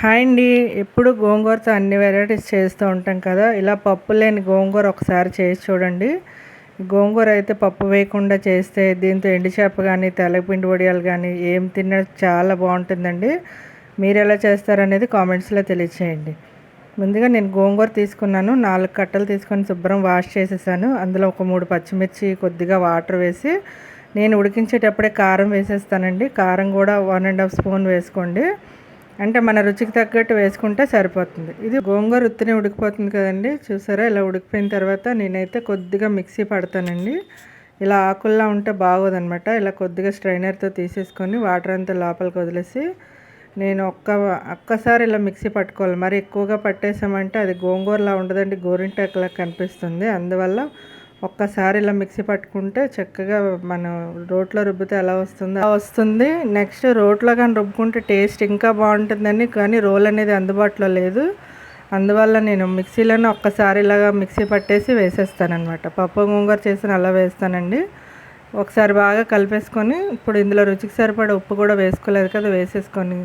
Hi అండి. ఎప్పుడు గోంగూరతో అన్ని వెరైటీస్ చేస్తూ ఉంటాం కదా ఇలా పప్పు లేని గోంగూర ఒకసారి చేసి చూడండి. గోంగూర అయితే పప్పు వేయకుండా చేస్తే దీంతో ఎండుచేప కానీ తెల్లపిండి వడియాలు కానీ ఏం తిన్నా చాలా బాగుంటుందండి. మీరు ఎలా చేస్తారనేది కామెంట్స్లో తెలియచేయండి. ముందుగా నేను గోంగూర తీసుకున్నాను. నాలుగు కట్టలు తీసుకొని శుభ్రం వాష్ చేసేసాను. అందులో ఒక మూడు పచ్చిమిర్చి కొద్దిగా వాటర్ వేసి నేను ఉడికించేటప్పుడే కారం వేసేస్తానండి. కారం కూడా వన్ అండ్ హాఫ్ స్పూన్ వేసుకోండి. అంటే మన రుచికి తగ్గట్టు వేసుకుంటే సరిపోతుంది. ఇది గోంగూర ఉత్తిని ఉడికిపోతుంది కదండి. చూసారా? ఇలా ఉడికిపోయిన తర్వాత నేనైతే కొద్దిగా మిక్సీ పడతానండి. ఇలా ఆకుల్లా ఉంటే బాగోదనమాట. ఇలా కొద్దిగా స్ట్రైనర్తో తీసేసుకొని వాటర్ అంతా లోపలికి వదిలేసి నేను ఒక్క ఒక్కసారి ఇలా మిక్సీ పట్టుకోవాలి. మరి ఎక్కువగా పట్టేసామంటే అది గోంగూరలా ఉండదండి. గోరింటాకులా కనిపిస్తుంది. అందువల్ల ఒక్కసారి ఇలా మిక్సీ పట్టుకుంటే చక్కగా మనం రోట్లో రుబ్బితే ఎలా వస్తుందో అలా వస్తుంది. నెక్స్ట్ రోట్లో కానీ రుబ్బుకుంటే టేస్ట్ ఇంకా బాగుంటుందని కానీ రోల్ అనేది అందుబాటులో లేదు. అందువల్ల నేను మిక్సీలోనే ఒక్కసారి ఇలాగా మిక్సీ పట్టేసి వేసేస్తానమాట పప్పు గోంగూర చేసిన అలా వేస్తానండి. ఒకసారి బాగా కలిపేసుకొని ఇప్పుడు ఇందులో రుచికి సరిపడే ఉప్పు కూడా వేసుకోలేదు కదా వేసేసుకొని.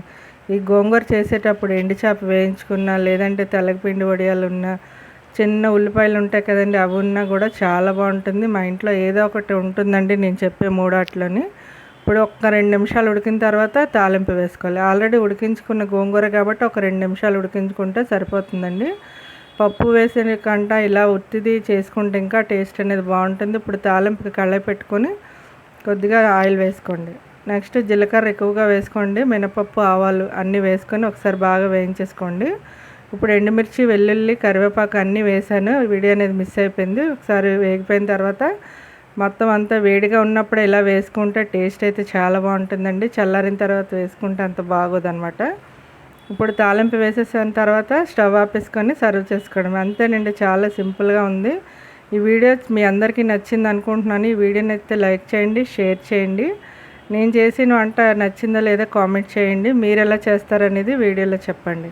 ఈ గోంగూర చేసేటప్పుడు ఎండి చేప వేయించుకున్నా లేదంటే తెల్లగపిండి వడియాలు ఉన్నా చిన్న ఉల్లిపాయలు ఉంటాయి కదండి అవి ఉన్నా కూడా చాలా బాగుంటుంది. మా ఇంట్లో ఏదో ఒకటి ఉంటుందండి నేను చెప్పే మూడాట్లోని. ఇప్పుడు ఒక్క రెండు నిమిషాలు ఉడికిన తర్వాత తాలింపు వేసుకోవాలి. ఆల్రెడీ ఉడికించుకున్న గోంగూర కాబట్టి ఒక రెండు నిమిషాలు ఉడికించుకుంటే సరిపోతుందండి. పప్పు వేసిన కంట ఇలా ఉత్తిది చేసుకుంటే ఇంకా టేస్ట్ అనేది బాగుంటుంది. ఇప్పుడు తాలింపుకి కళ్ళ పెట్టుకొని కొద్దిగా ఆయిల్ వేసుకోండి. నెక్స్ట్ జీలకర్ర ఎక్కువగా వేసుకోండి. మినపప్పు ఆవాలు అన్నీ వేసుకొని ఒకసారి బాగా వేయించేసుకోండి. ఇప్పుడు ఎండుమిర్చి వెల్లుల్లి కరివేపాకు అన్నీ వేసాను వీడియో అనేది మిస్ అయిపోయింది. ఒకసారి వేగిపోయిన తర్వాత మొత్తం అంతా వేడిగా ఉన్నప్పుడు ఇలా వేసుకుంటే టేస్ట్ అయితే చాలా బాగుంటుందండి. చల్లారిన తర్వాత వేసుకుంటే అంత బాగోదనమాట ఇప్పుడు తాలింపు వేసేసిన తర్వాత స్టవ్ ఆపేసుకొని సర్వ్ చేసుకోవడం అంతేనండి చాలా సింపుల్గా ఉంది. ఈ వీడియో మీ అందరికీ నచ్చింది అనుకుంటున్నాను. ఈ వీడియోని అయితే లైక్ చేయండి షేర్ చేయండి. నేను చేసిన వంట నచ్చిందో లేదో కామెంట్ చేయండి. మీరు ఎలా చేస్తారనేది వీడియోలో చెప్పండి.